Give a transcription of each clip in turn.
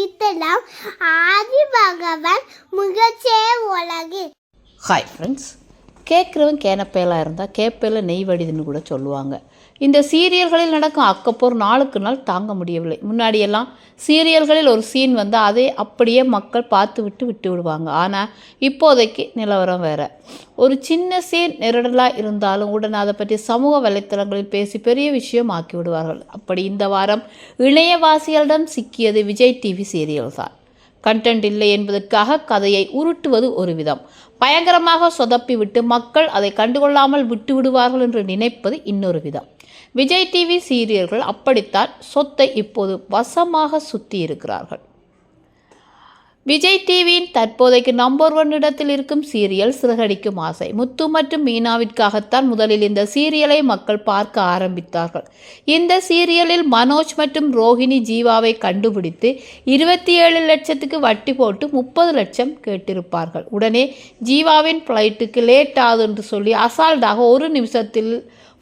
விழித்தெல்லாம் ஆதி பகவான் முகச்சே உலகு hi friends கேட்குறவன் கேனப்பேலாக இருந்தால் கேப்பையில் நெய் வடிதுன்னு கூட சொல்லுவாங்க. இந்த சீரியல்களில் நடக்கும் அக்கப்போர் நாளுக்கு நாள் தாங்க முடியவில்லை. முன்னாடியெல்லாம் சீரியல்களில் ஒரு சீன் வந்தால் அதை அப்படியே மக்கள் பார்த்து விட்டு விட்டு விடுவாங்க. ஆனால் இப்போதைக்கு நிலவரம் வேறு. ஒரு சின்ன சீன் நெருடலாக இருந்தாலும் உடனே அதை பற்றி சமூக வலைத்தளங்களில் பேசி பெரிய விஷயம் ஆக்கி விடுவார்கள். அப்படி இந்த வாரம் இணையவாசிகளிடம் சிக்கியது விஜய் டிவி சீரியல் தான் கண்டென்ட் இல்லை என்பதற்காக கதையை உருட்டுவது ஒரு விதம் பயங்கரமாக சொதப்பிவிட்டு மக்கள் அதை கண்டுகொள்ளாமல் விட்டு விடுவார்கள் என்று நினைப்பது இன்னொரு விதம் விஜய் டிவி சீரியல்கள் அப்படித்தான் சொத்தை இப்போது வசமாக சுத்தி இருக்கிறார்கள் விஜய் டிவியின் தற்போதைக்கு நம்பர் ஒன் இடத்தில் இருக்கும் சீரியல் சிறகடிக்கும் ஆசை. முத்து மற்றும் மீனாவிற்காகத்தான் முதலில் இந்த சீரியலை மக்கள் பார்க்க ஆரம்பித்தார்கள். இந்த சீரியலில் மனோஜ் மற்றும் ரோஹிணி ஜீவாவை கண்டுபிடித்து இருபத்தி ஏழு லட்சத்துக்கு வட்டி போட்டு முப்பது லட்சம் கேட்டிருப்பார்கள். உடனே ஜீவாவின் ஃப்ளைட்டுக்கு லேட் ஆகுது என்று சொல்லி அசால்ட்டாக ஒரு நிமிஷத்தில்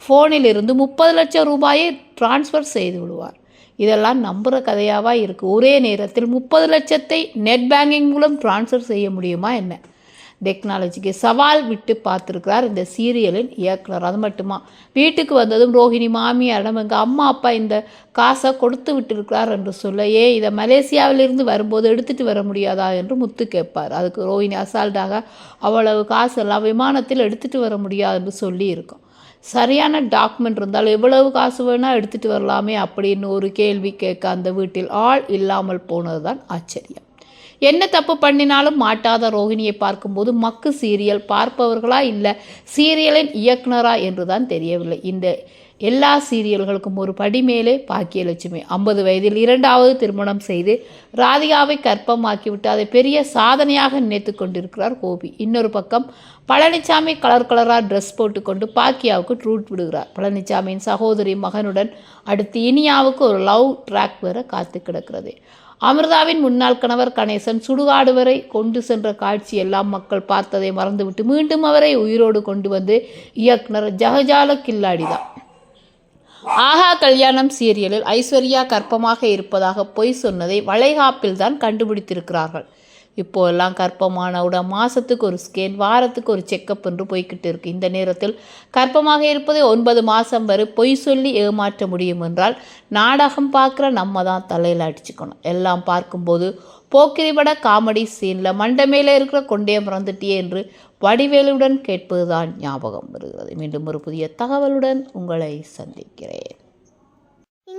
ஃபோனில் இருந்து முப்பது லட்சம் ரூபாயை டிரான்ஸ்ஃபர் செய்து விடுவார். இதெல்லாம் நம்புகிற கதையாவா இருக்குது ஒரே நேரத்தில் முப்பது லட்சத்தை நெட் பேங்கிங் மூலம் ட்ரான்ஸ்ஃபர் செய்ய முடியுமா என்ன? டெக்னாலஜிக்கு சவால் விட்டு பார்த்துருக்கிறார் இந்த சீரியலின் இயக்குனர். அது மட்டுமா? வீட்டுக்கு வந்ததும் ரோஹிணி மாமியாரிடம் எங்கள் அம்மா அப்பா இந்த காசை கொடுத்து விட்டுருக்கிறார் என்று சொல்ல ஏ இதை மலேசியாவிலிருந்து வரும்போது எடுத்துகிட்டு வர முடியாதா என்று முத்து கேட்பார். அதுக்கு ரோஹிணி அசால்ட்டாக அவ்வளவு காசெல்லாம் விமானத்தில் எடுத்துகிட்டு வர முடியாது என்று சொல்லி இருக்கும் சரியான டாக்குமெண்ட் இருந்தால் எவ்வளவு காசு வேணால் எடுத்துகிட்டு வரலாமே அப்படின்னு ஒரு கேள்வி கேட்க அந்த வீட்டில் ஆள் இல்லாமல் போனது தான் ஆச்சரியம். என்ன தப்பு பண்ணினாலும் மாட்டாத ரோஹிணியை பார்க்கும்போது மக்கு சீரியல் பார்ப்பவர்களா இல்லை சீரியலின் இயக்குனரா என்று தான் தெரியவில்லை. இந்த எல்லா சீரியல்களுக்கும் ஒரு படி மேலே பாக்கியலட்சுமி. ஐம்பது வயதில் இரண்டாவது திருமணம் செய்து ராதிகாவை கற்பமாக்கிவிட்டு அதை பெரிய சாதனையாக நினைத்து கொண்டிருக்கிறார் கோபி. இன்னொரு பக்கம் பழனிசாமி கலர் கலராக ட்ரெஸ் போட்டுக்கொண்டு பாக்கியாவுக்கு ட்ரூட் விடுகிறார். பழனிசாமியின் சகோதரி மகனுடன் அடுத்து இனியாவுக்கு ஒரு லவ் ட்ராக் வேற காத்து கிடக்கிறது. அமிர்தாவின் முன்னாள் கணவர் கணேசன் சுடுகாடு வரை கொண்டு சென்ற காட்சி எல்லாம் மக்கள் பார்த்ததை மறந்துவிட்டு மீண்டும் அவரை உயிரோடு கொண்டு வந்து இயக்குனர் ஜகஜால கில்லாடிதான். ஆஹா கல்யாணம் சீரியலில் ஐஸ்வர்யா கர்ப்பமாக இருப்பதாக பொய் சொன்னதை வளைகாப்பில் தான் கண்டுபிடித்திருக்கிறார்கள். இப்போ எல்லாம் கர்ப்பமானவுடன் மாதத்துக்கு ஒரு ஸ்கேன் வாரத்துக்கு ஒரு செக்கப் என்று போய்கிட்டு இருக்கு. இந்த நேரத்தில் கர்ப்பமாக இருப்பதை ஒன்பது மாதம் வரை பொய் சொல்லி ஏமாற்ற முடியும் என்றால் நாடகம் பார்க்குற நம்ம தான் தலையில் அடிச்சுக்கணும். எல்லாம் பார்க்கும்போது போக்கிரிபட காமெடி சீனில் மண்டை மேலே இருக்கிற கொண்டே மறந்துட்டியே என்று வடிவேலுடன் கேட்பதுதான் ஞாபகம் வருகிறது. மீண்டும் ஒரு புதிய தகவலுடன் உங்களை சந்திக்கிறேன்.